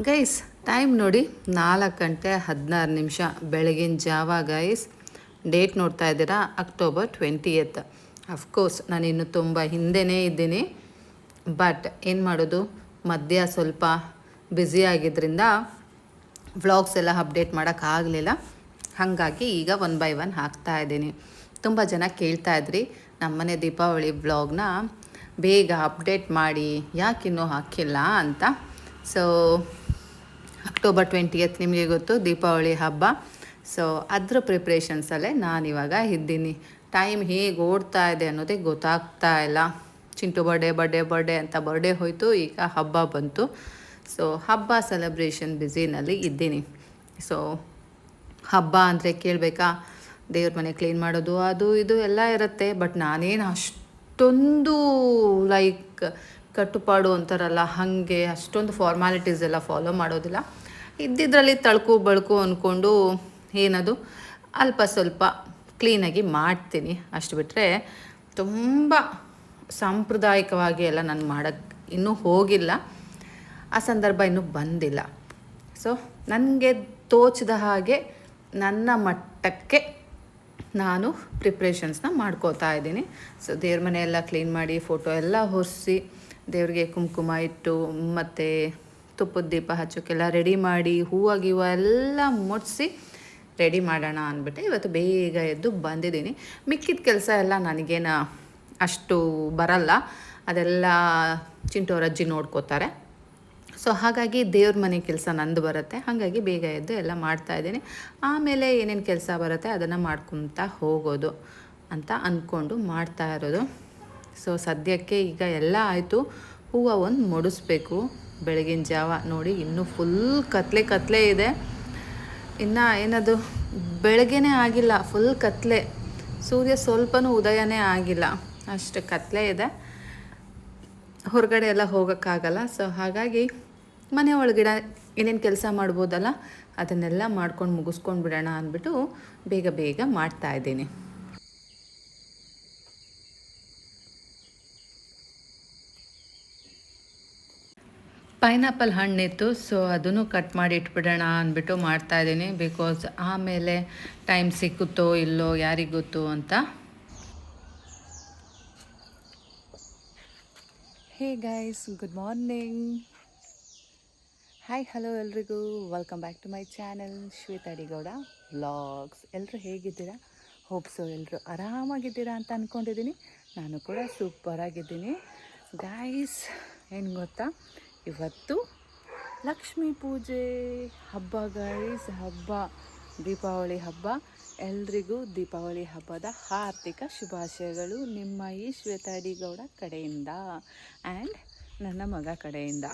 Guys time ನೋಡಿ ನಾಲ್ಕು ಗಂಟೆ ಹದಿನಾರು ನಿಮಿಷ ಬೆಳಗಿನ ಜಾವ ಗೈಸ್. ಡೇಟ್ ನೋಡ್ತಾ ಇದ್ದೀರಾ? ಅಕ್ಟೋಬರ್ ಟ್ವೆಂಟಿ ಏತ್ ಅಫ್ಕೋರ್ಸ್ ನಾನು ಇನ್ನು ತುಂಬ ಹಿಂದೆನೇ ಇದ್ದೀನಿ. ಬಟ್ ಏನು ಮಾಡೋದು? ಮಧ್ಯ ಸ್ವಲ್ಪ ಬ್ಯುಸಿ ಆಗಿದ್ದರಿಂದ ವ್ಲಾಗ್ಸ್ ಎಲ್ಲ ಅಪ್ಡೇಟ್ ಮಾಡೋಕ್ಕಾಗಲಿಲ್ಲ ಹಾಗಾಗಿ ಈಗ ಒನ್ ಬೈ ಒನ್ ಹಾಕ್ತಾ ಇದ್ದೀನಿ. ತುಂಬ ಜನ ಕೇಳ್ತಾ ಇದ್ರಿ, ನಮ್ಮನೆ ದೀಪಾವಳಿ ವ್ಲಾಗ್ನ ಬೇಗ ಅಪ್ಡೇಟ್ ಮಾಡಿ ಯಾಕಿನ್ನೂ ಹಾಕಿಲ್ಲ ಅಂತ. ಸೊ ಅಕ್ಟೋಬರ್ ಟ್ವೆಂಟಿಯತ್ ನಿಮಗೆ ಗೊತ್ತು, ದೀಪಾವಳಿ ಹಬ್ಬ. ಸೊ ಅದ್ರ ಪ್ರಿಪ್ರೇಷನ್ಸಲ್ಲೇ ನಾನಿವಾಗ ಇದ್ದೀನಿ. ಟೈಮ್ ಹೇಗೆ ಓಡ್ತಾ ಇದೆ ಅನ್ನೋದೇ ಗೊತ್ತಾಗ್ತಾ ಇಲ್ಲ. ಚಿಂಟು ಬರ್ಡೇ ಬರ್ಡೇ ಬರ್ಡೇ ಅಂತ ಬರ್ಡೇ ಹೋಯಿತು, ಈಗ ಹಬ್ಬ ಬಂತು. ಸೊ ಹಬ್ಬ ಸೆಲೆಬ್ರೇಷನ್ ಬ್ಯುಸಿನಲ್ಲಿ ಇದ್ದೀನಿ. ಸೊ ಹಬ್ಬ ಅಂದರೆ ಕೇಳಬೇಕಾ? ದೇವ್ರ ಮನೆ ಕ್ಲೀನ್ ಮಾಡೋದು, ಅದು, ಇದು ಎಲ್ಲ ಇರುತ್ತೆ. ಬಟ್ ನಾನೇನು ಅಷ್ಟೊಂದು ಲೈಕ್ ಕಟ್ಟುಪಾಡು ಅಂತಾರಲ್ಲ, ಹಾಗೆ ಅಷ್ಟೊಂದು ಫಾರ್ಮಾಲಿಟೀಸ್ ಎಲ್ಲ ಫಾಲೋ ಮಾಡೋದಿಲ್ಲ. ಇದ್ದಿದ್ರಲ್ಲಿ ತಳ್ಕು ಬಳ್ಕು ಅಂದ್ಕೊಂಡು ಏನದು? ಅಲ್ಪ ಸ್ವಲ್ಪ ಕ್ಲೀನಾಗಿ ಮಾಡ್ತೀನಿ. ಅಷ್ಟು ಬಿಟ್ಟರೆ ತುಂಬ ಸಾಂಪ್ರದಾಯಿಕವಾಗಿ ಎಲ್ಲ ನಾನು ಮಾಡೋಕ್ಕೆ ಇನ್ನೂ ಹೋಗಿಲ್ಲ. ಆ ಸಂದರ್ಭ ಇನ್ನೂ ಬಂದಿಲ್ಲ. ಸೊ ನನಗೆ ತೋಚದ ಹಾಗೆ ನನ್ನ ಮಟ್ಟಕ್ಕೆ ನಾನು ಪ್ರಿಪ್ರೇಷನ್ಸ್ನ ಮಾಡ್ಕೋತಾ ಇದ್ದೀನಿ. ಸೊ ದೇವ್ರ ಮನೆ ಎಲ್ಲ ಕ್ಲೀನ್ ಮಾಡಿ, ಫೋಟೋ ಎಲ್ಲ ಹೊರಿಸಿ, ದೇವ್ರಿಗೆ ಕುಂಕುಮ ಇಟ್ಟು, ಮತ್ತು ತುಪ್ಪದ ದೀಪ ಹಚ್ಚೋಕ್ಕೆಲ್ಲ ರೆಡಿ ಮಾಡಿ ಹೂವು ಗೀವು ಎಲ್ಲ ಮುಟ್ಸಿ ರೆಡಿ ಮಾಡೋಣ ಅಂದ್ಬಿಟ್ಟು ಇವತ್ತು ಬೇಗ ಎದ್ದು ಬಂದಿದ್ದೀನಿ. ಮಿಕ್ಕಿದ ಕೆಲಸ ಎಲ್ಲ ನನಗೇನು ಅಷ್ಟು ಬರಲ್ಲ. ಅದೆಲ್ಲ ಚಿಂಟೋರ ಅಜ್ಜಿ ನೋಡ್ಕೋತಾರೆ. ಸೊ ಹಾಗಾಗಿ ದೇವ್ರ ಮನೆ ಕೆಲಸ ನಂದು ಬರುತ್ತೆ. ಹಾಗಾಗಿ ಬೇಗ ಎದ್ದು ಎಲ್ಲ ಮಾಡ್ತಾ ಇದ್ದೀನಿ. ಆಮೇಲೆ ಏನೇನು ಕೆಲಸ ಬರುತ್ತೆ ಅದನ್ನು ಮಾಡ್ಕೊತಾ ಹೋಗೋದು ಅಂತ ಅಂದ್ಕೊಂಡು ಮಾಡ್ತಾ ಇರೋದು. ಸೊ ಸದ್ಯಕ್ಕೆ ಈಗ ಎಲ್ಲ ಆಯಿತು. ಹೂವು ಒಂದು ಮುಡಿಸ್ಬೇಕು. ಬೆಳಗಿನ ಜಾವ ನೋಡಿ ಇನ್ನೂ ಫುಲ್ ಕತ್ಲೆ ಕತ್ಲೆ ಇದೆ. ಇನ್ನು ಏನದು? ಬೆಳಗ್ಗೆನೇ ಆಗಿಲ್ಲ ಫುಲ್ ಕತ್ಲೆ. ಸೂರ್ಯ ಸ್ವಲ್ಪನೂ ಉದಯನೇ ಆಗಿಲ್ಲ. ಅಷ್ಟು ಕತ್ಲೆ ಇದೆ. ಹೊರಗಡೆ ಎಲ್ಲ ಹೋಗೋಕ್ಕಾಗಲ್ಲ. ಸೊ ಹಾಗಾಗಿ ಮನೆ ಒಳಗಿಡ ಏನೇನು ಕೆಲಸ ಮಾಡ್ಬೋದಲ್ಲ, ಅದನ್ನೆಲ್ಲ ಮಾಡ್ಕೊಂಡು ಮುಗಿಸ್ಕೊಂಡು ಬಿಡೋಣ ಅಂದ್ಬಿಟ್ಟು ಬೇಗ ಬೇಗ ಮಾಡ್ತಾ ಪೈನಾಪಲ್ ಹಣ್ಣಿತ್ತು ಸೊ ಅದನ್ನು ಕಟ್ ಮಾಡಿ ಇಟ್ಬಿಡೋಣ ಅಂದ್ಬಿಟ್ಟು ಮಾಡ್ತಾಯಿದ್ದೀನಿ ಬಿಕಾಸ್ ಆಮೇಲೆ ಟೈಮ್ ಸಿಕ್ಕುತ್ತೋ ಇಲ್ಲೋ ಯಾರಿಗೆ ಗೊತ್ತು ಅಂತ. Hey guys good morning hi hello ಎಲ್ರಿಗೂ. Welcome back to my channel Shweta Adigowda vlogs ಎಲ್ಲರೂ ಹೇಗಿದ್ದೀರಾ? ಹೋಪ್ಸು ಎಲ್ಲರೂ ಆರಾಮಾಗಿದ್ದೀರಾ ಅಂತ ಅಂದ್ಕೊಂಡಿದ್ದೀನಿ ನಾನು ಕೂಡ ಸೂಪರಾಗಿದ್ದೀನಿ ಗಾಯ್ಸ್ ಏನು ಗೊತ್ತಾ? ಇವತ್ತು ಲಕ್ಷ್ಮೀ ಪೂಜೆ ಹಬ್ಬ ಗೈಸ್ ಹಬ್ಬ, ದೀಪಾವಳಿ ಹಬ್ಬ. ಎಲ್ರಿಗೂ ದೀಪಾವಳಿ ಹಬ್ಬದ ಹಾರ್ದಿಕ ಶುಭಾಶಯಗಳು ನಿಮ್ಮ ಈ ಶ್ವೇತಾ ಅಡಿಗೌಡ ಕಡೆಯಿಂದ ಆ್ಯಂಡ್ ನನ್ನ ಮಗ ಕಡೆಯಿಂದ.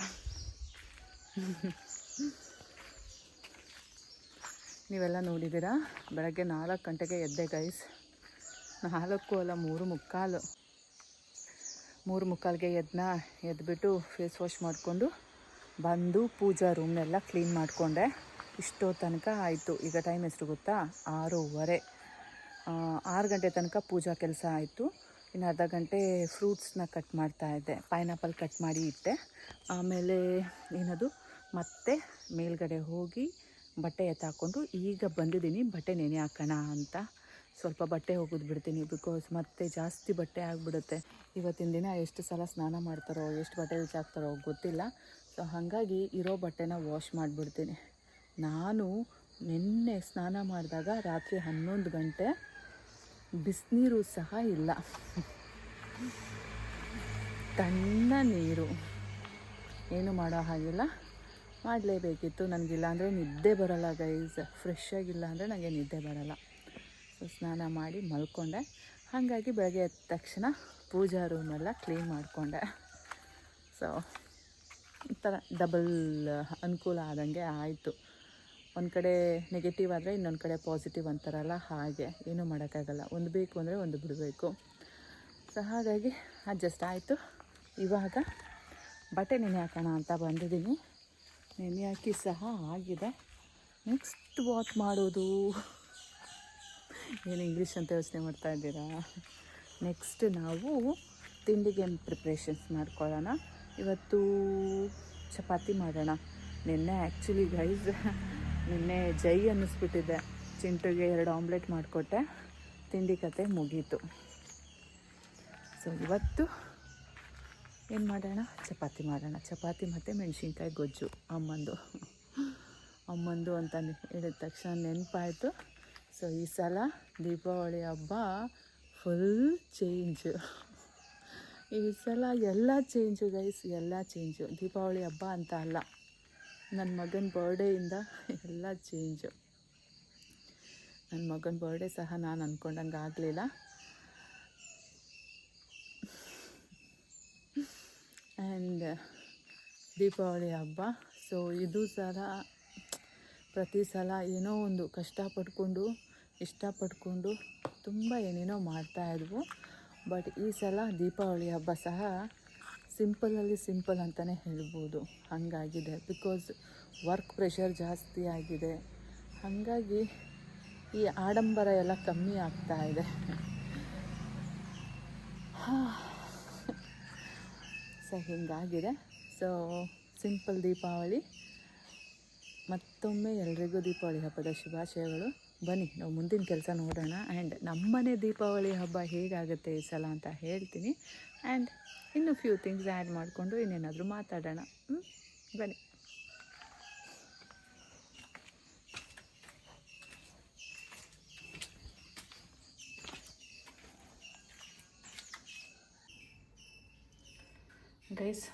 ನೀವೆಲ್ಲ ನೋಡಿದ್ದೀರಾ? ಬೆಳಗ್ಗೆ ನಾಲ್ಕು ಗಂಟೆಗೆ ಎದ್ದೆ ಗೈಸ್ ನಾಲ್ಕು ಅಲ್ಲ, ಮೂರು ಮುಕ್ಕಾಲು. ಮೂರು ಮುಕ್ಕಾಲ್ಗೆ ಎದ್ನ, ಎದ್ಬಿಟ್ಟು ಫೇಸ್ ವಾಶ್ ಮಾಡಿಕೊಂಡು ಬಂದು ಪೂಜಾ ರೂಮ್ನೆಲ್ಲ ಕ್ಲೀನ್ ಮಾಡಿಕೊಂಡೆ. ಇಷ್ಟೋ ತನಕ ಆಯಿತು. ಈಗ ಟೈಮ್ ಎಷ್ಟು ಗೊತ್ತಾ? ಆರೂವರೆ. ಆರು ಗಂಟೆ ತನಕ ಪೂಜಾ ಕೆಲಸ ಆಯಿತು. ಇನ್ನು ಅರ್ಧ ಗಂಟೆ ಫ್ರೂಟ್ಸ್ನ ಕಟ್ ಮಾಡ್ತಾ ಇದ್ದೆ. ಪೈನಾಪಲ್ ಕಟ್ ಮಾಡಿ ಇಟ್ಟೆ. ಆಮೇಲೆ ಏನದು? ಮತ್ತೆ ಮೇಲ್ಗಡೆ ಹೋಗಿ ಬಟ್ಟೆ ಎತ್ತಾಕೊಂಡು ಈಗ ಬಂದಿದ್ದೀನಿ ಬಟ್ಟೆ ನೆನೆ ಹಾಕೋಣ ಅಂತ. ಸ್ವಲ್ಪ ಬಟ್ಟೆ ಹೋಗೋದು ಬಿಡ್ತೀನಿ ಬಿಕಾಸ್ ಮತ್ತೆ ಜಾಸ್ತಿ ಬಟ್ಟೆ ಆಗಿಬಿಡುತ್ತೆ. ಇವತ್ತಿನ ದಿನ ಎಷ್ಟು ಸಲ ಸ್ನಾನ ಮಾಡ್ತಾರೋ, ಎಷ್ಟು ಬಟ್ಟೆ ಹಾಕ್ತಾರೋ ಗೊತ್ತಿಲ್ಲ. ಸೊ ಹಾಗಾಗಿ ಇರೋ ಬಟ್ಟೆನ ವಾಶ್ ಮಾಡಿಬಿಡ್ತೀನಿ. ನಾನು ನಿನ್ನೆ ಸ್ನಾನ ಮಾಡಿದಾಗ ರಾತ್ರಿ ಹನ್ನೊಂದು ಗಂಟೆ ಬಿಸಿನೀರು ಸಹ ಇಲ್ಲ. ತಣ್ಣ ನೀರು. ಏನು ಮಾಡೋ ಹಾಗಿಲ್ಲ. ಮಾಡಲೇಬೇಕಿತ್ತು. ನನಗಿಲ್ಲ ಅಂದರೆ ನಿದ್ದೆ ಬರಲ್ಲ ಗೈಸ್ ಫ್ರೆಶ್ ಆಗಿಲ್ಲ ಅಂದರೆ ನನಗೆ ನಿದ್ದೆ ಬರಲ್ಲ. ಸ್ನಾನ ಮಾಡಿ ಮಲ್ಕೊಂಡೆ. ಹಾಗಾಗಿ ಬೆಳಗ್ಗೆ ಎದ್ದ ತಕ್ಷಣ ಪೂಜಾ ರೂಮೆಲ್ಲ ಕ್ಲೀನ್ ಮಾಡಿಕೊಂಡೆ. ಸೊ ಒಂಥರ ಡಬಲ್ ಅನುಕೂಲ ಆದಂಗೆ ಆಯಿತು. ಒಂದು ಕಡೆ ನೆಗೆಟಿವ್ ಆದರೆ ಇನ್ನೊಂದು ಕಡೆ ಪಾಸಿಟಿವ್ ಅಂತಾರಲ್ಲ, ಹಾಗೆ ಏನೂ ಮಾಡೋಕ್ಕಾಗಲ್ಲ. ಒಂದು ಬೇಕು ಅಂದರೆ ಒಂದು ಬಿಡಬೇಕು. ಸೊ ಹಾಗಾಗಿ ಅಡ್ಜಸ್ಟ್ ಆಯಿತು. ಇವಾಗ ಬಟ್ಟೆ ನೆನೆ ಹಾಕೋಣ ಅಂತ ಬಂದಿದ್ದೀನಿ. ನೆನೆ ಹಾಕಿ ಸಹ ಆಗಿದೆ. ನೆಕ್ಸ್ಟ್ ವಾಶ್ ಮಾಡೋದು ಏನು ಇಂಗ್ಲೀಷ್ ಅಂತ ಯೋಚನೆ ಮಾಡ್ತಾ ಇದ್ದೀರಾ? ನೆಕ್ಸ್ಟ್ ನಾವು ತಿಂಡಿಗೆ ಪ್ರಿಪ್ರೇಷನ್ಸ್ ಮಾಡ್ಕೊಳ್ಳೋಣ? ಇವತ್ತು ಚಪಾತಿ ಮಾಡೋಣ. ನಿನ್ನೆ ಆ್ಯಕ್ಚುಲಿ ಗೈಸ್ ನಿನ್ನೆ ಜೈ ಅನ್ನಿಸ್ಬಿಟ್ಟಿದ್ದೆ ಚಿಂಟುಗೆ ಎರಡು ಆಮ್ಲೆಟ್ ಮಾಡಿಕೊಟ್ಟೆ. ತಿಂಡಿ ಕತೆ ಮುಗೀತು. ಸೊ ಇವತ್ತು ಏನು ಮಾಡೋಣ? ಚಪಾತಿ ಮಾಡೋಣ. ಚಪಾತಿ ಮತ್ತು ಮೆಣಸಿನ್ಕಾಯಿ ಗೊಜ್ಜು, ಅಮ್ಮಂದು. ಅಮ್ಮಂದು ಅಂತ ಹೇಳಿದ ತಕ್ಷಣ ನೆನಪಾಯಿತು. ಸೊ ಈ ಸಲ ದೀಪಾವಳಿ ಹಬ್ಬ ಫುಲ್ ಚೇಂಜು ಈ ಸಲ ಎಲ್ಲ ಚೇಂಜು ಗೈಸ್ ಎಲ್ಲ ಚೇಂಜು ದೀಪಾವಳಿ ಹಬ್ಬ ಅಂತ ಅಲ್ಲ ನನ್ನ ಮಗನ ಬರ್ಡೇಯಿಂದ ಎಲ್ಲ ಚೇಂಜು ನನ್ನ ಮಗನ ಬರ್ಡೇ ಸಹ ನಾನು ಅಂದ್ಕೊಂಡಂಗೆ ಆಗಲಿಲ್ಲ. ಆ್ಯಂಡ್ ದೀಪಾವಳಿ ಹಬ್ಬ ಸೊ ಇದು ಸಲ ಪ್ರತಿ ಸಲ ಏನೋ ಒಂದು ಕಷ್ಟಪಟ್ಕೊಂಡು ಇಷ್ಟಪಟ್ಕೊಂಡು ತುಂಬ ಏನೇನೋ ಮಾಡ್ತಾಯಿದ್ವು ಬಟ್ ಈ ಸಲ ದೀಪಾವಳಿ ಹಬ್ಬ ಸಹ ಸಿಂಪಲಲ್ಲಿ ಸಿಂಪಲ್ ಅಂತಲೇ ಹೇಳ್ಬೋದು. ಹಾಗಾಗಿದೆ. ಬಿಕಾಸ್ ವರ್ಕ್ ಪ್ರೆಷರ್ ಜಾಸ್ತಿ ಆಗಿದೆ. ಹಾಗಾಗಿ ಈ ಆಡಂಬರ ಎಲ್ಲ ಕಮ್ಮಿ ಆಗ್ತಾ ಇದೆ. ಸೊ ಹೀಗಾಗಿದೆ. So simple Deepavali. ಮತ್ತೊಮ್ಮೆ ಎಲ್ರಿಗೂ ದೀಪಾವಳಿ ಹಬ್ಬದ ಶುಭಾಶಯಗಳು. ಬನ್ನಿ, ನಾವು ಮುಂದಿನ ಕೆಲಸ ನೋಡೋಣ. ಆ್ಯಂಡ್ ನಮ್ಮನೆ ದೀಪಾವಳಿ ಹಬ್ಬ ಹೇಗಾಗುತ್ತೆ ಈ ಸಲ ಅಂತ ಹೇಳ್ತೀನಿ. ಆ್ಯಂಡ್ ಇನ್ನು ಫ್ಯೂ ಥಿಂಗ್ಸ್ ಆ್ಯಡ್ ಮಾಡಿಕೊಂಡು ಇನ್ನೇನಾದರೂ ಮಾತಾಡೋಣ? ಬನ್ನಿ. ಗೈಸ್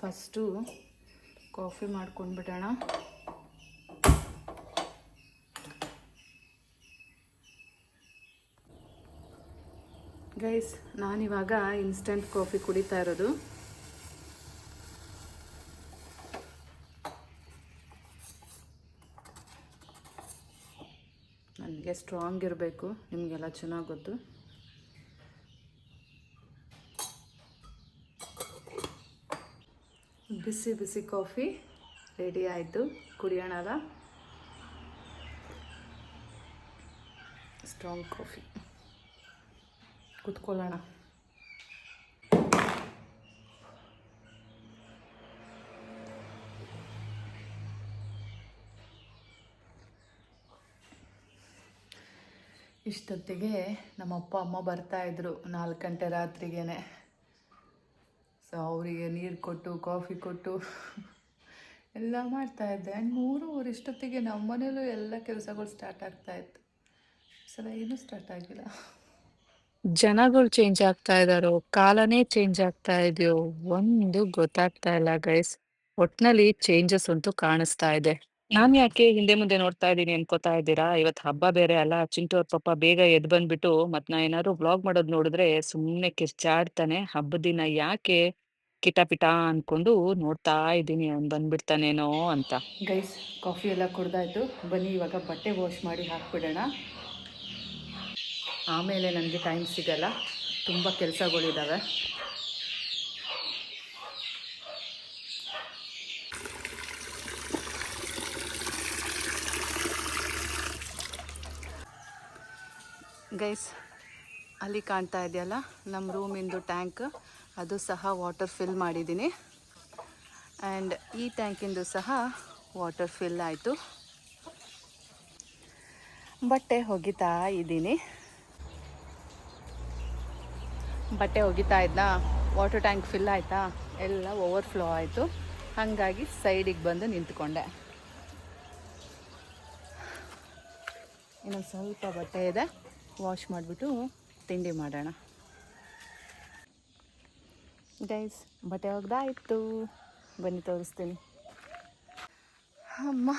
ಫಸ್ಟು ಕಾಫಿ ಮಾಡ್ಕೊಂಡ್ಬಿಡೋಣ. ಗೈಸ್, ನಾನಿವಾಗ ಇನ್ಸ್ಟೆಂಟ್ ಕಾಫಿ ಕುಡಿತಾ ಇರೋದು. ನನಗೆ ಸ್ಟ್ರಾಂಗ್ ಇರಬೇಕು, ನಿಮಗೆಲ್ಲ ಚೆನ್ನಾಗಿ ಗೊತ್ತು. ಬಿಸಿ ಬಿಸಿ ಕಾಫಿ ರೆಡಿ ಆಯಿತು ಕುಡಿಯೋಣಲ್ಲ ಸ್ಟ್ರಾಂಗ್ ಕಾಫಿ ಕುತ್ಕೊಳ್ಳೋಣ. ಇಷ್ಟೊತ್ತಿಗೆ ನಮ್ಮ ಅಪ್ಪ ಅಮ್ಮ ಬರ್ತಾಯಿದ್ರು ನಾಲ್ಕು ಗಂಟೆ ರಾತ್ರಿಗೆ ಸೊ ಅವರಿಗೆ ನೀರು ಕೊಟ್ಟು ಕಾಫಿ ಕೊಟ್ಟು ಎಲ್ಲ ಮಾಡ್ತಾಯಿದ್ದೆ ಆ್ಯಂಡ್ ಮೂರುವರೆ ಇಷ್ಟೊತ್ತಿಗೆ ನಮ್ಮ ಮನೇಲೂ ಎಲ್ಲ ಕೆಲಸಗಳು ಸ್ಟಾರ್ಟ್ ಆಗ್ತಾಯಿತ್ತು ಸಲ ಏನೂ ಸ್ಟಾರ್ಟ್ ಆಗಿಲ್ಲ. ಜನಗಳು ಚೇಂಜ್ ಆಗ್ತಾ ಇದಾರೋ, ಕಾಲನೇ ಚೇಂಜ್ ಆಗ್ತಾ ಇದೆಯೋ, ಒಂದು ಗೊತ್ತಾಗ್ತಾ ಇಲ್ಲ ಗೈಸ್ ಒಟ್ನಲ್ಲಿ ಚೇಂಜಸ್ ಅಂತೂ ಕಾಣಿಸ್ತಾ ಇದೆ. ನಾನ್ ಯಾಕೆ ಹಿಂದೆ ಮುಂದೆ ನೋಡ್ತಾ ಇದ್ದೀನಿ ಅನ್ಕೋತಾ ಇದ್ದೀರಾ? ಇವತ್ ಹಬ್ಬ ಬೇರೆ ಅಲ್ಲ ಚಿಂಟು ಅವ್ರ ಪಾಪ ಬೇಗ ಎದ್ದು ಬಂದ್ಬಿಟ್ಟು ಮತ್ ನಾ ಏನಾದ್ರು ವ್ಲಾಗ್ ಮಾಡೋದ್ ನೋಡಿದ್ರೆ ಸುಮ್ನೆ ಕಿರ್ಚಾಡ್ತಾನೆ. ಹಬ್ಬದ ದಿನ ಯಾಕೆ ಕಿಟಾಪಿಟ ಅನ್ಕೊಂಡು ನೋಡ್ತಾ ಇದ್ದೀನಿ ಅವ್ನು ಬಂದ್ಬಿಡ್ತಾನೇನೋ ಅಂತ. ಗೈಸ್ ಕಾಫಿ ಎಲ್ಲ ಕುಡ್ದಾಯ್ತು. ಬನ್ನಿ, ಇವಾಗ ಬಟ್ಟೆ ವಾಶ್ ಮಾಡಿ ಹಾಕ್ಬಿಡೋಣ. ಆಮೇಲೆ ನನಗೆ ಟೈಮ್ ಸಿಗಲ್ಲ. ತುಂಬ ಕೆಲಸಗಳಿದ್ದಾವೆ ಗೈಸ್ ಅಲ್ಲಿ ಕಾಣ್ತಾ ಇದೆಯಲ್ಲ? ನಮ್ಮ ರೂಮಿಂದು ಟ್ಯಾಂಕ್ ಅದು ಸಹ ವಾಟರ್ ಫಿಲ್ ಮಾಡಿದ್ದೀನಿ. ಆ್ಯಂಡ್ ಈ ಟ್ಯಾಂಕಿಂದು ಸಹ ವಾಟರ್ ಫಿಲ್ ಆಯಿತು. ಬಟ್ಟೆ ಒಗಿತಾ ಇದ್ದೀನಿ. ಬಟ್ಟೆ ಒಗಿತಾ ಇದ್ದ ವಾಟರ್ ಟ್ಯಾಂಕ್ ಫಿಲ್ ಆಯಿತಾ? ಎಲ್ಲ ಓವರ್ಫ್ಲೋ ಆಯಿತು. ಹಾಗಾಗಿ ಸೈಡಿಗೆ ಬಂದು ನಿಂತ್ಕೊಂಡೆ. ಇನ್ನೊಂದು ಸ್ವಲ್ಪ ಬಟ್ಟೆ ಇದೆ. ವಾಶ್ ಮಾಡಿಬಿಟ್ಟು ತಿಂಡಿ ಮಾಡೋಣ. ಡೈಸ್ ಬಟ್ಟೆ ಒಗ್ದಾಯಿತು. ಬನ್ನಿ, ತೋರಿಸ್ತೀನಿ. ಅಮ್ಮ,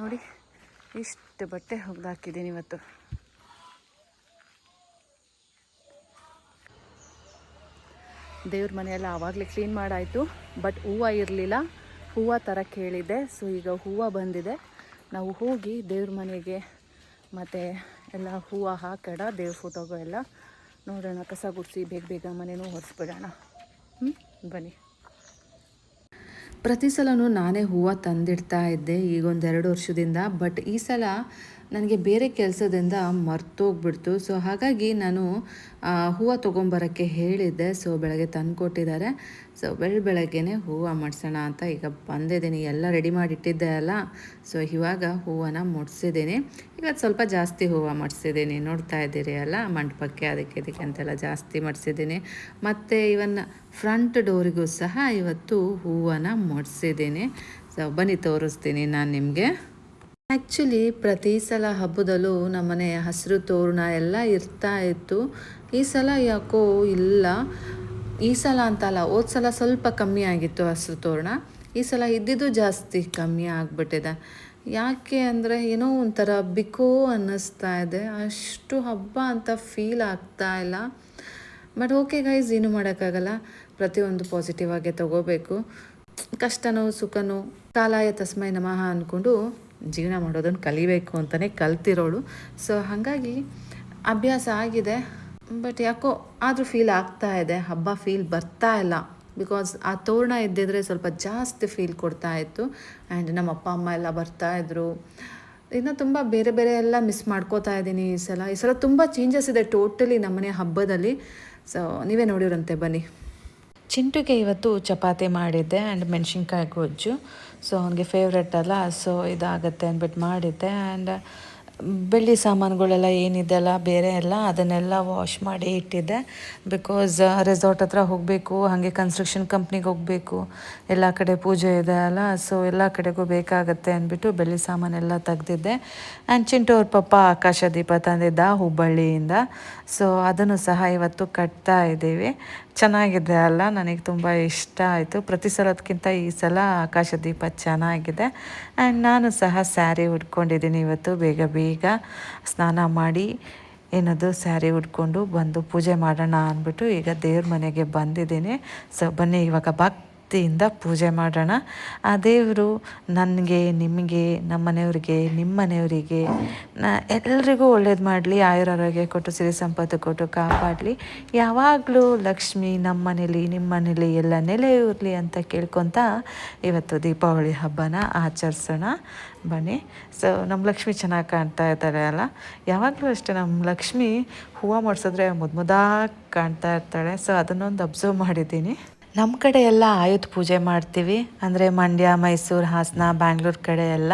ನೋಡಿ, ಇಷ್ಟು ಬಟ್ಟೆ ಒಗ್ದಾಕಿದ್ದೀನಿ ಇವತ್ತು. ದೇವ್ರ ಮನೆಯೆಲ್ಲ ಆವಾಗಲೇ ಕ್ಲೀನ್ ಮಾಡಾಯಿತು, ಬಟ್ ಹೂವು ಇರಲಿಲ್ಲ. ಹೂವು ಥರ ಕೇಳಿದ್ದೆ ಸೊ ಈಗ ಹೂವು ಬಂದಿದೆ. ನಾವು ಹೋಗಿ ದೇವ್ರ ಮನೆಗೆ ಮತ್ತು ಎಲ್ಲ ಹೂವು ಹಾಕೋಣ ದೇವ್ರ ಫೋಟೋಗೂ ಎಲ್ಲ ನೋಡೋಣ. ಕಸ ಗುಡಿಸಿ ಬೇಗ ಬೇಗ ಮನೆನೂ ಒರೆಸ್ಬಿಡೋಣ. ಹ್ಞೂ ಬನ್ನಿ. ಪ್ರತಿ ಸಲನೂ ನಾನೇ ಹೂವು ತಂದಿಡ್ತಾ ಇದ್ದೆ ಈಗ ಒಂದೆರಡು ವರ್ಷದಿಂದ, ಬಟ್ ಈ ಸಲ ನನಗೆ ಬೇರೆ ಕೆಲಸದಿಂದ ಮರ್ತೋಗ್ಬಿಡ್ತು. ಸೊ ಹಾಗಾಗಿ ನಾನು ಹೂವು ತೊಗೊಂಬರೋಕ್ಕೆ ಹೇಳಿದ್ದೆ. ಸೊ ಬೆಳಗ್ಗೆ ತಂದು ಕೊಟ್ಟಿದ್ದಾರೆ ಸೊ ಬೆಳ, ಬೆಳಗ್ಗೆನೇ ಹೂವು ಮಾಡಿಸೋಣ ಅಂತ ಈಗ ಬಂದಿದ್ದೀನಿ. ಎಲ್ಲ ರೆಡಿ ಮಾಡಿ ಇಟ್ಟಿದ್ದೆ ಅಲ್ಲ. ಸೊ ಇವಾಗ ಹೂವನ್ನ ಮುಡ್ಸಿದ್ದೀನಿ. ಇವತ್ತು ಸ್ವಲ್ಪ ಜಾಸ್ತಿ ಹೂವು ಮಾಡಿಸಿದ್ದೀನಿ. ನೋಡ್ತಾ ಇದ್ದೀರಿ ಅಲ್ಲ, ಮಂಟಪಕ್ಕೆ ಅದಕ್ಕೆ ಇದಕ್ಕೆ ಅಂತೆಲ್ಲ ಜಾಸ್ತಿ ಮಾಡಿಸಿದ್ದೀನಿ. ಮತ್ತು ಇವನ್ ಫ್ರಂಟ್ ಡೋರಿಗೂ ಸಹ ಇವತ್ತು ಹೂವನ್ನು ಮುಡ್ಸಿದ್ದೀನಿ. ಸೊ ಬನ್ನಿ ತೋರಿಸ್ತೀನಿ ನಾನು ನಿಮಗೆ. ಆ್ಯಕ್ಚುಲಿ ಪ್ರತಿ ಸಲ ಹಬ್ಬದಲ್ಲೂ ನಮ್ಮನೆ ಹಸಿರು, ತೋರಣ ಎಲ್ಲ ಇರ್ತಾ ಇತ್ತು. ಈ ಸಲ ಯಾಕೋ ಇಲ್ಲ. ಈ ಸಲ ಅಂತಲ್ಲ, ಹೋದ ಸಲ ಸ್ವಲ್ಪ ಕಮ್ಮಿ ಆಗಿತ್ತು ಹಸಿರು, ತೋರಣ. ಈ ಸಲ ಇದ್ದಿದ್ದು ಜಾಸ್ತಿ ಕಮ್ಮಿ ಆಗಿಬಿಟ್ಟಿದೆ. ಯಾಕೆ ಅಂದರೆ ಏನೋ ಒಂಥರ ಬಿಕೋ ಅನ್ನಿಸ್ತಾ ಇದೆ. ಅಷ್ಟು ಹಬ್ಬ ಅಂತ ಫೀಲ್ ಆಗ್ತಾ ಇಲ್ಲ. ಬಟ್ ಓಕೆ ಗೈಸ್ ಏನು ಮಾಡೋಕ್ಕಾಗಲ್ಲ. ಪ್ರತಿಯೊಂದು ಪಾಸಿಟಿವ್ ಆಗಿ ತಗೋಬೇಕು. ಕಷ್ಟನೋ, ಸುಖನೋ, ಕಾಲಾಯ ತಸ್ಮೈ ನಮಃ ಅಂದ್ಕೊಂಡು ಜೀವನ ಮಾಡೋದನ್ನು ಕಲಿಬೇಕು ಅಂತಲೇ ಕಲ್ತಿರೋಳು. ಸೊ ಹಾಗಾಗಿ ಅಭ್ಯಾಸ ಆಗಿದೆ. ಬಟ್ ಯಾಕೋ ಆದರೂ ಫೀಲ್ ಆಗ್ತಾ ಇದೆ. ಹಬ್ಬ ಫೀಲ್ ಬರ್ತಾ ಇಲ್ಲ. ಬಿಕಾಸ್ ಆ ತೋರಣ ಇದ್ದಿದ್ರೆ ಸ್ವಲ್ಪ ಜಾಸ್ತಿ ಫೀಲ್ ಕೊಡ್ತಾ ಇತ್ತು. ಆ್ಯಂಡ್ ನಮ್ಮ ಅಪ್ಪ, ಅಮ್ಮ ಎಲ್ಲ ಬರ್ತಾ ಇದ್ರು. ಇನ್ನು ತುಂಬ ಬೇರೆ ಬೇರೆ ಎಲ್ಲ ಮಿಸ್ ಮಾಡ್ಕೋತಾ ಇದ್ದೀನಿ ಈ ಸಲ. ಈ ಸಲ ತುಂಬ ಚೇಂಜಸ್ ಇದೆ ಟೋಟಲಿ ನಮ್ಮನೆ ಹಬ್ಬದಲ್ಲಿ. ಸೊ ನೀವೇ ನೋಡಿರಂತೆ ಬನ್ನಿ. ಚಿಂಟುಗೆ ಇವತ್ತು ಚಪಾತಿ ಮಾಡಿದ್ದೆ ಆ್ಯಂಡ್ ಮೆಣಸಿನ್ಕಾಯಿ ಗೊಜ್ಜು. ಸೊ ಅವನಿಗೆ ಫೇವ್ರೆಟ್ ಅಲ್ಲ ಸೊ ಇದಾಗತ್ತೆ ಅಂದ್ಬಿಟ್ಟು ಮಾಡಿದ್ದೆ. ಆ್ಯಂಡ್ ಬೆಳ್ಳಿ ಸಾಮಾನುಗಳೆಲ್ಲ ಏನಿದೆ ಅಲ್ಲ ಬೇರೆ ಎಲ್ಲ ಅದನ್ನೆಲ್ಲ ವಾಶ್ ಮಾಡಿ ಇಟ್ಟಿದ್ದೆ. ಬಿಕಾಸ್ ರೆಸಾರ್ಟ್ ಹತ್ರ ಹೋಗಬೇಕು, ಹಾಗೆ ಕನ್ಸ್ಟ್ರಕ್ಷನ್ ಕಂಪ್ನಿಗೆ ಹೋಗಬೇಕು, ಎಲ್ಲ ಕಡೆ ಪೂಜೆ ಇದೆ ಅಲ್ಲ ಸೊ ಎಲ್ಲ ಕಡೆಗೂ ಬೇಕಾಗುತ್ತೆ ಅಂದ್ಬಿಟ್ಟು ಬೆಳ್ಳಿ ಸಾಮಾನೆಲ್ಲ ತೆಗ್ದಿದ್ದೆ. ಆ್ಯಂಡ್ ಚಿಂಟು ಅವ್ರ ಪಪ್ಪ ಆಕಾಶ ದೀಪ ತಂದಿದ್ದ ಹುಬ್ಬಳ್ಳಿಯಿಂದ. ಸೊ ಅದನ್ನು ಸಹ ಇವತ್ತು ಕಟ್ತಾ ಇದ್ದೀವಿ. ಚೆನ್ನಾಗಿದೆ ಅಲ್ಲ, ನನಗೆ ತುಂಬ ಇಷ್ಟ ಆಯಿತು. ಪ್ರತಿ ಸಲದಕ್ಕಿಂತ ಈ ಸಲ ಆಕಾಶ ದೀಪ ಚೆನ್ನಾಗಿದೆ. ಆ್ಯಂಡ್ ನಾನು ಸಹ ಸ್ಯಾರಿ ಉಟ್ಕೊಂಡಿದ್ದೀನಿ ಇವತ್ತು, ಬೇಗ ಬೇಗ ಸ್ನಾನ ಮಾಡಿ ಏನದು ಸ್ಯಾರಿ ಉಟ್ಕೊಂಡು ಬಂದು ಪೂಜೆ ಮಾಡೋಣ ಅಂದ್ಬಿಟ್ಟು ಈಗ ದೇವ್ರ ಮನೆಗೆ ಬಂದಿದ್ದೀನಿ. ಸೊ ಬನ್ನಿ, ಇವಾಗ ಭಕ್ತಿಯಿಂದ ಪೂಜೆ ಮಾಡೋಣ. ಆ ದೇವರು ನನಗೆ, ನಿಮಗೆ, ನಮ್ಮ ಮನೆಯವರಿಗೆ ನಿಮ್ಮ ಮನೆಯವರಿಗೆ, ನ ಎಲ್ರಿಗೂ ಒಳ್ಳೇದು ಮಾಡಲಿ. ಆಯುರಾರೋಗ್ಯ ಕೊಟ್ಟು, ಸಿರಿ ಸಂಪತ್ತು ಕೊಟ್ಟು ಕಾಪಾಡಲಿ. ಯಾವಾಗಲೂ ಲಕ್ಷ್ಮಿ ನಮ್ಮ ಮನೇಲಿ ನಿಮ್ಮ ಮನೇಲಿ ಎಲ್ಲ ನೆಲೆ ಇರಲಿ ಅಂತ ಕೇಳ್ಕೊತ ಇವತ್ತು ದೀಪಾವಳಿ ಹಬ್ಬನ ಆಚರಿಸೋಣ. ಬನ್ನಿ. ಸೊ ನಮ್ಮ ಲಕ್ಷ್ಮಿ ಚೆನ್ನಾಗಿ ಕಾಣ್ತಾ ಇದ್ದಾರೆ ಅಲ್ಲ? ಯಾವಾಗಲೂ ಅಷ್ಟೇ ನಮ್ಮ ಲಕ್ಷ್ಮಿ ಹೂವು ಮಾಡಿಸಿದ್ರೆ ಮುದ್ದು ಕಾಣ್ತಾ ಇರ್ತಾಳೆ. ಸೊ, ಅದನ್ನೊಂದು ಅಬ್ಸರ್ವ್ ಮಾಡಿದ್ದೀನಿ. ನಮ್ಮ ಕಡೆ ಎಲ್ಲ ಆಯುಧ ಪೂಜೆ ಮಾಡ್ತೀವಿ. ಅಂದರೆ ಮಂಡ್ಯ, ಮೈಸೂರು, ಹಾಸನ, ಬ್ಯಾಂಗ್ಳೂರು ಕಡೆ ಎಲ್ಲ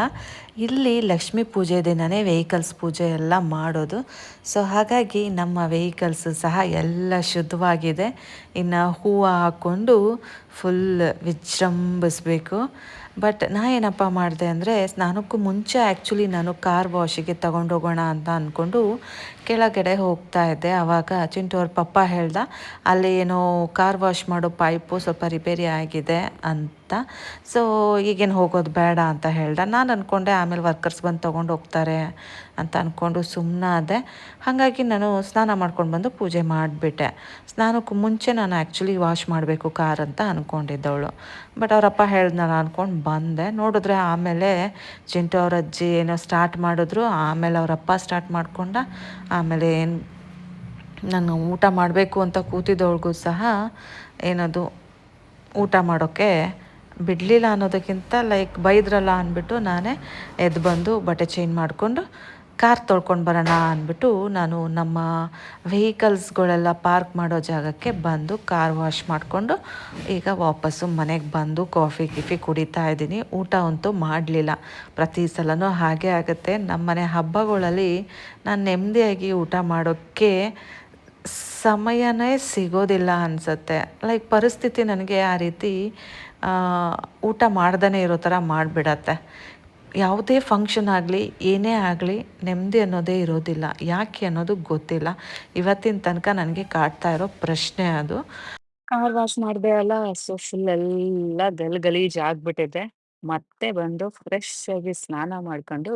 ಇಲ್ಲಿ ಲಕ್ಷ್ಮಿ ಪೂಜೆ ದಿನವೇ ವೆಹಿಕಲ್ಸ್ ಪೂಜೆ ಎಲ್ಲ ಮಾಡೋದು. ಸೊ ಹಾಗಾಗಿ ನಮ್ಮ ವೆಹಿಕಲ್ಸ್ ಸಹ ಎಲ್ಲ ಶುದ್ಧವಾಗಿದೆ. ಇನ್ನು ಹೂವು ಹಾಕ್ಕೊಂಡು ಫುಲ್ ವಿಜೃಂಭಿಸ್ಬೇಕು. ಬಟ್ ನಾ ಏನಪ್ಪ ಮಾಡಿದೆ ಅಂದರೆ ಸ್ನಾನಕ್ಕೂ ಮುಂಚೆ ಆ್ಯಕ್ಚುಲಿ ನಾನು ಕಾರ್ ವಾಶಿಗೆ ತಗೊಂಡೋಗೋಣ ಅಂತ ಅಂದ್ಕೊಂಡು ಕೆಳಗಡೆ ಹೋಗ್ತಾ ಇದ್ದೆ. ಆವಾಗ ಚಿಂಟು ಅವ್ರ ಪಪ್ಪ ಹೇಳ್ದ, ಅಲ್ಲಿ ಏನೋ ಕಾರ್ ವಾಶ್ ಮಾಡೋ ಪೈಪು ಸ್ವಲ್ಪ ರಿಪೇರಿ ಆಗಿದೆ ಅಂತ. ಸೊ ಈಗೇನು ಹೋಗೋದು ಬೇಡ ಅಂತ ಹೇಳ್ದ. ನಾನು ಅಂದ್ಕೊಂಡೆ ಆಮೇಲೆ ವರ್ಕರ್ಸ್ ಬಂದು ತೊಗೊಂಡು ಹೋಗ್ತಾರೆ ಅಂತ ಅಂದ್ಕೊಂಡು ಸುಮ್ಮನಾದೆ ಹಾಗಾಗಿ ನಾನು ಸ್ನಾನ ಮಾಡ್ಕೊಂಡು ಬಂದು ಪೂಜೆ ಮಾಡಿಬಿಟ್ಟೆ. ಸ್ನಾನಕ್ಕೂ ಮುಂಚೆ ನಾನು ಆ್ಯಕ್ಚುಲಿ ವಾಶ್ ಮಾಡಬೇಕು ಕಾರ್ ಅಂತ ಅಂದ್ಕೊಂಡಿದ್ದವಳು ಬಟ್ ಅವರಪ್ಪ ಹೇಳ್ದನಲ್ಲ ಅಂದ್ಕೊಂಡು ಬಂದೆ. ನೋಡಿದ್ರೆ ಆಮೇಲೆ ಚಿಂಟು ಅವ್ರ ಅಜ್ಜಿ ಏನೋ ಸ್ಟಾರ್ಟ್ ಮಾಡಿದ್ರು. ಆಮೇಲೆ ಅವರಪ್ಪ ಸ್ಟಾರ್ಟ್ ಮಾಡಿಕೊಂಡ. ಆಮೇಲೆ ಏನು ನಾನು ಊಟ ಮಾಡಬೇಕು ಅಂತ ಕೂತಿದ್ದವಳಿಗೂ ಸಹ ಏನದು ಊಟ ಮಾಡೋಕ್ಕೆ ಬಿಡಲಿಲ್ಲ ಅನ್ನೋದಕ್ಕಿಂತ ಲೈಕ್ ಬೈದ್ರಲ್ಲ ಅಂದ್ಬಿಟ್ಟು ನಾನೇ ಎದ್ದು ಬಂದು ಬಟ್ಟೆ ಚೇಂಜ್ ಮಾಡಿಕೊಂಡು ಕಾರ್ ತೊಳ್ಕೊಂಡು ಬರೋಣ ಅಂದ್ಬಿಟ್ಟು ನಾನು ನಮ್ಮ ವೆಹಿಕಲ್ಸ್ಗಳೆಲ್ಲ ಪಾರ್ಕ್ ಮಾಡೋ ಜಾಗಕ್ಕೆ ಬಂದು ಕಾರ್ ವಾಶ್ ಮಾಡಿಕೊಂಡು ಈಗ ವಾಪಸ್ಸು ಮನೆಗೆ ಬಂದು ಕಾಫಿ ಗಿಫಿ ಕುಡಿತಾ ಇದ್ದೀನಿ. ಊಟ ಅಂತೂ ಮಾಡಲಿಲ್ಲ. ಪ್ರತಿ ಸಲನೂ ಹಾಗೆ ಆಗುತ್ತೆ. ನಮ್ಮನೆ ಹಬ್ಬಗಳಲ್ಲಿ ನಾನು ನೆಮ್ಮದಿಯಾಗಿ ಊಟ ಮಾಡೋಕ್ಕೆ ಸಮಯನೇ ಸಿಗೋದಿಲ್ಲ ಅನಿಸುತ್ತೆ. ಲೈಕ್ ಪರಿಸ್ಥಿತಿ ನನಗೆ ಆ ರೀತಿ ಊಟ ಮಾಡ್ದೇ ಇರೋ ಥರ ಮಾಡಿಬಿಡತ್ತೆ. ಯಾವುದೇ ಫಂಕ್ಷನ್ ಆಗಲಿ, ಏನೇ ಆಗಲಿ ನೆಮ್ಮದಿ ಅನ್ನೋದೇ ಇರೋದಿಲ್ಲ. ಯಾಕೆ ಅನ್ನೋದು ಗೊತ್ತಿಲ್ಲ. ಇವತ್ತಿನ ತನಕ ನನಗೆ ಕಾಡ್ತಾ ಇರೋ ಪ್ರಶ್ನೆ ಅದು. ಕಾರ್ ವಾಶ್ ಮಾಡಿದೆ ಅಲ್ಲ ಸೊ ಫುಲ್ ಎಲ್ಲ ಗಲ್ ಗಲೀಜ್ ಆಗ್ಬಿಟ್ಟಿದೆ ಮತ್ತೆ ಬಂದು ಫ್ರೆಶ್ ಆಗಿ ಸ್ನಾನ ಮಾಡ್ಕೊಂಡು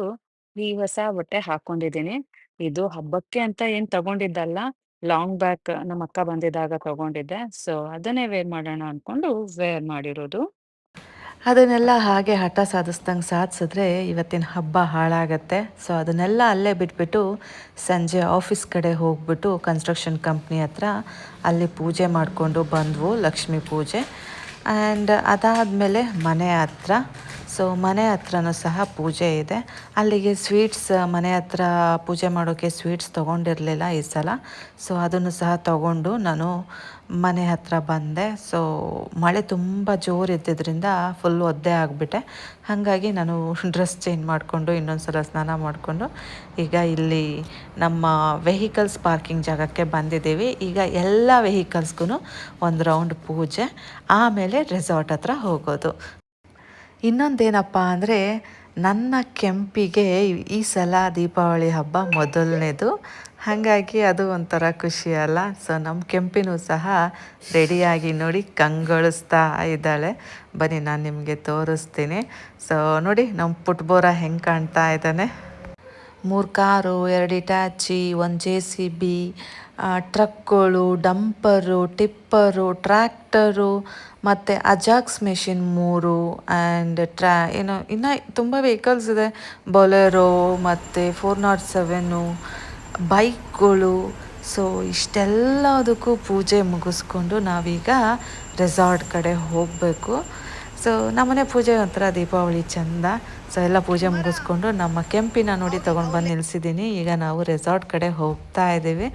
ಈ ಹೊಸ ಬಟ್ಟೆ ಹಾಕೊಂಡಿದ್ದೀನಿ. ಇದು ಹಬ್ಬಕ್ಕೆ ಅಂತ ಏನ್ ತಗೊಂಡಿದ್ದಲ್ಲ ಲಾಂಗ್ ಬ್ಯಾಕ್ ನಮ್ಮ ಅಕ್ಕ ಬಂದಿದ್ದಾಗ ತಗೊಂಡಿದ್ದೆ. ಸೊ ಅದನ್ನೇ ವೇರ್ ಮಾಡೋಣ ಅನ್ಕೊಂಡು ವೇರ್ ಮಾಡಿರೋದು. ಅದನ್ನೆಲ್ಲ ಹಾಗೆ ಹಠ ಸಾಧಿಸ್ದಂಗೆ ಸಾಧಿಸಿದ್ರೆ ಇವತ್ತಿನ ಹಬ್ಬ ಹಾಳಾಗತ್ತೆ. ಸೊ ಅದನ್ನೆಲ್ಲ ಅಲ್ಲೇ ಬಿಟ್ಬಿಟ್ಟು ಸಂಜೆ ಆಫೀಸ್ ಕಡೆ ಹೋಗ್ಬಿಟ್ಟು ಕನ್ಸ್ಟ್ರಕ್ಷನ್ ಕಂಪ್ನಿ ಹತ್ರ ಅಲ್ಲಿ ಪೂಜೆ ಮಾಡಿಕೊಂಡು ಬಂದ್ವು ಲಕ್ಷ್ಮೀ ಪೂಜೆ. ಆ್ಯಂಡ್ ಅದಾದಮೇಲೆ ಮನೆ ಹತ್ರ ಸೊ ಮನೆ ಹತ್ರನೂ ಸಹ ಪೂಜೆ ಇದೆ. ಅಲ್ಲಿಗೆ ಸ್ವೀಟ್ಸ್ ಮನೆ ಹತ್ರ ಪೂಜೆ ಮಾಡೋಕ್ಕೆ ಸ್ವೀಟ್ಸ್ ತೊಗೊಂಡಿರಲಿಲ್ಲ ಈ ಸಲ. ಸೊ ಅದನ್ನು ಸಹ ತಗೊಂಡು ನಾನು ಮನೆ ಹತ್ರ ಬಂದೆ. ಸೊ ಮಳೆ ತುಂಬ ಜೋರು ಇದ್ದಿದ್ದರಿಂದ ಫುಲ್ ಒದ್ದೆ ಆಗಿಬಿಟ್ಟೆ. ಹಾಗಾಗಿ ನಾನು ಡ್ರೆಸ್ ಚೇಂಜ್ ಮಾಡಿಕೊಂಡು ಇನ್ನೊಂದು ಸಲ ಸ್ನಾನ ಮಾಡಿಕೊಂಡು ಈಗ ಇಲ್ಲಿ ನಮ್ಮ ವೆಹಿಕಲ್ಸ್ ಪಾರ್ಕಿಂಗ್ ಜಾಗಕ್ಕೆ ಬಂದಿದ್ದೀವಿ. ಈಗ ಎಲ್ಲ ವೆಹಿಕಲ್ಸ್ಗೂ ಒಂದು ರೌಂಡ್ ಪೂಜೆ. ಆಮೇಲೆ ರೆಸಾರ್ಟ್ ಹತ್ರ ಹೋಗೋದು. ಇನ್ನೊಂದೇನಪ್ಪ ಅಂದರೆ, ನನ್ನ ಕೆಂಪಿಗೆ ಈ ಸಲ ದೀಪಾವಳಿ ಹಬ್ಬ ಮೊದಲನೇದು. ಹಾಗಾಗಿ ಅದು ಒಂಥರ ಖುಷಿ ಅಲ್ಲ. ಸೊ ನಮ್ಮ ಕೆಂಪಿನೂ ಸಹ ರೆಡಿಯಾಗಿ ನೋಡಿ ಕಂಗೊಳಿಸ್ತಾ ಇದ್ದಾಳೆ. ಬನ್ನಿ, ನಾನು ನಿಮಗೆ ತೋರಿಸ್ತೀನಿ. ಸೊ ನೋಡಿ ನಮ್ಮ ಪುಟ್ಬೋರ ಹೆಂಗೆ ಕಾಣ್ತಾ ಇದ್ದಾನೆ. ಮೂರು ಕಾರು, ಎರಡು ಇಟ್ಯಾಚಿ ಒಂದು ಜೆ ಸಿ ಬಿ ಟ್ರಕ್ಗಳು ಡಂಪರು, ಟಿಪ್ಪರು, ಟ್ರ್ಯಾಕ್ಟರು ಮತ್ತು ಅಜಾಕ್ಸ್ ಮೆಷಿನ್ ಮೂರು ಆ್ಯಂಡ್ ಟ್ರ್ಯಾ ಏನೋ ಇನ್ನು ತುಂಬ ವೆಹಿಕಲ್ಸ್ ಇದೆ. ಬೊಲೆರೋ ಮತ್ತು ಫೋರ್ ನಾಟ್ ಸೆವೆನ್ನು ಬೈಕ್ಗಳು ಸೊ ಇಷ್ಟೆಲ್ಲದಕ್ಕೂ ಪೂಜೆ ಮುಗಿಸ್ಕೊಂಡು ನಾವೀಗ ರೆಸಾರ್ಟ್ ಕಡೆ ಹೋಗಬೇಕು. ಸೊ ನಮ್ಮನೆ ಪೂಜೆ ಒಂಥರ ದೀಪಾವಳಿ ಚೆಂದ. ಸೊ ಎಲ್ಲ ಪೂಜೆ ಮುಗಿಸ್ಕೊಂಡು ನಮ್ಮ ಕೆಂಪಿನ ನೋಡಿ ತೊಗೊಂಡು ಬಂದು ನಿಲ್ಲಿಸಿದ್ದೀನಿ ಈಗ ನಾವು ರೆಸಾರ್ಟ್ ಕಡೆ ಹೋಗ್ತಾ ಇದ್ದೀವಿ.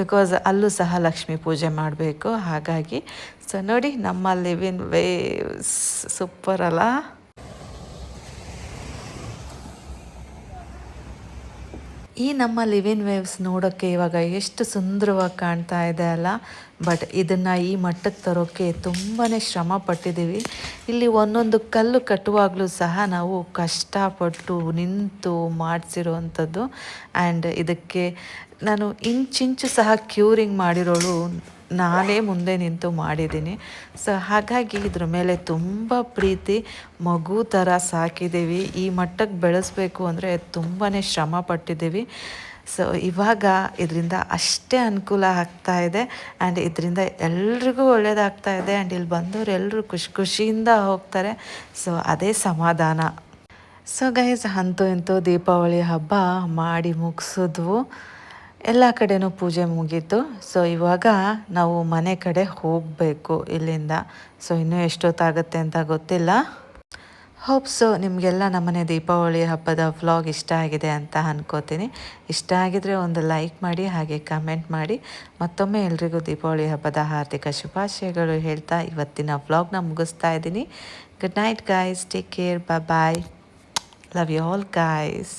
ಬಿಕಾಸ್ ಅಲ್ಲೂ ಸಹ ಲಕ್ಷ್ಮೀ ಪೂಜೆ ಮಾಡಬೇಕು. ಹಾಗಾಗಿ ಸೊ ನೋಡಿ ನಮ್ಮ ಲಿವಿನ್ ವೇ ಸೂಪರ್ ಅಲ್ಲ. ಈ ನಮ್ಮ ಲಿವಿನ್ ವೇವ್ಸ್ ನೋಡೋಕ್ಕೆ ಇವಾಗ ಎಷ್ಟು ಸುಂದರವಾಗಿ ಕಾಣ್ತಾ ಇದೆ ಅಲ್ಲ. ಬಟ್ ಇದನ್ನು ಈ ಮಟ್ಟಕ್ಕೆ ತರೋಕ್ಕೆ ತುಂಬಾ ಶ್ರಮ ಪಟ್ಟಿದ್ದೀವಿ ಇಲ್ಲಿ ಒಂದೊಂದು ಕಲ್ಲು ಕಟ್ಟುವಾಗಲೂ ಸಹ ನಾವು ಕಷ್ಟಪಟ್ಟು ನಿಂತು ಮಾಡಿಸಿರುವಂಥದ್ದು ಆ್ಯಂಡ್ ಇದಕ್ಕೆ ನಾನು ಇಂಚಿಂಚು ಸಹ ಕ್ಯೂರಿಂಗ್ ಮಾಡಿರೋಳು ನಾನೇ ಮುಂದೆ ನಿಂತು ಮಾಡಿದ್ದೀನಿ. ಸೊ ಹಾಗಾಗಿ ಇದ್ರ ಮೇಲೆ ತುಂಬ ಪ್ರೀತಿ, ಮಗು ಥರ ಸಾಕಿದ್ದೀವಿ. ಈ ಮಟ್ಟಕ್ಕೆ ಬೆಳೆಸಬೇಕು ಅಂದರೆ ತುಂಬಾ ಶ್ರಮ ಪಟ್ಟಿದ್ದೀವಿ ಸೊ ಇವಾಗ ಇದರಿಂದ ಅಷ್ಟೇ ಅನುಕೂಲ ಆಗ್ತಾ ಇದೆ. ಆ್ಯಂಡ್ ಇದರಿಂದ ಎಲ್ರಿಗೂ ಒಳ್ಳೆಯದಾಗ್ತಾ ಇದೆ. ಆ್ಯಂಡ್ ಇಲ್ಲಿ ಬಂದವರು ಎಲ್ಲರೂ ಖುಷಿ ಖುಷಿಯಿಂದ ಹೋಗ್ತಾರೆ. ಸೊ ಅದೇ ಸಮಾಧಾನ. ಸೊ ಗೈಸ್ ಅಂತೂ ಇಂತೂ ದೀಪಾವಳಿ ಹಬ್ಬ ಮಾಡಿ ಮುಗಿಸಿದ್ವು. ಎಲ್ಲ ಕಡೆನೂ ಪೂಜೆ ಮುಗೀತು. ಸೊ ಇವಾಗ ನಾವು ಮನೆ ಕಡೆ ಹೋಗಬೇಕು ಇಲ್ಲಿಂದ. ಸೊ ಇನ್ನೂ ಎಷ್ಟೊತ್ತಾಗುತ್ತೆ ಅಂತ ಗೊತ್ತಿಲ್ಲ. ಹೋಪ್ ಸೊ ನಿಮಗೆಲ್ಲ ನಮ್ಮನೆ ದೀಪಾವಳಿ ಹಬ್ಬದ ವ್ಲಾಗ್ ಇಷ್ಟ ಆಗಿದೆ ಅಂತ ಅಂದ್ಕೋತೀನಿ ಇಷ್ಟ ಆಗಿದರೆ ಒಂದು ಲೈಕ್ ಮಾಡಿ, ಹಾಗೆ ಕಮೆಂಟ್ ಮಾಡಿ. ಮತ್ತೊಮ್ಮೆ ಎಲ್ರಿಗೂ ದೀಪಾವಳಿ ಹಬ್ಬದ ಹಾರ್ದಿಕ ಶುಭಾಶಯಗಳು ಹೇಳ್ತಾ ಇವತ್ತಿನ ವ್ಲಾಗ್ನ ಮುಗಿಸ್ತಾ ಇದ್ದೀನಿ. Good night guys take care ಬ bye love you all guys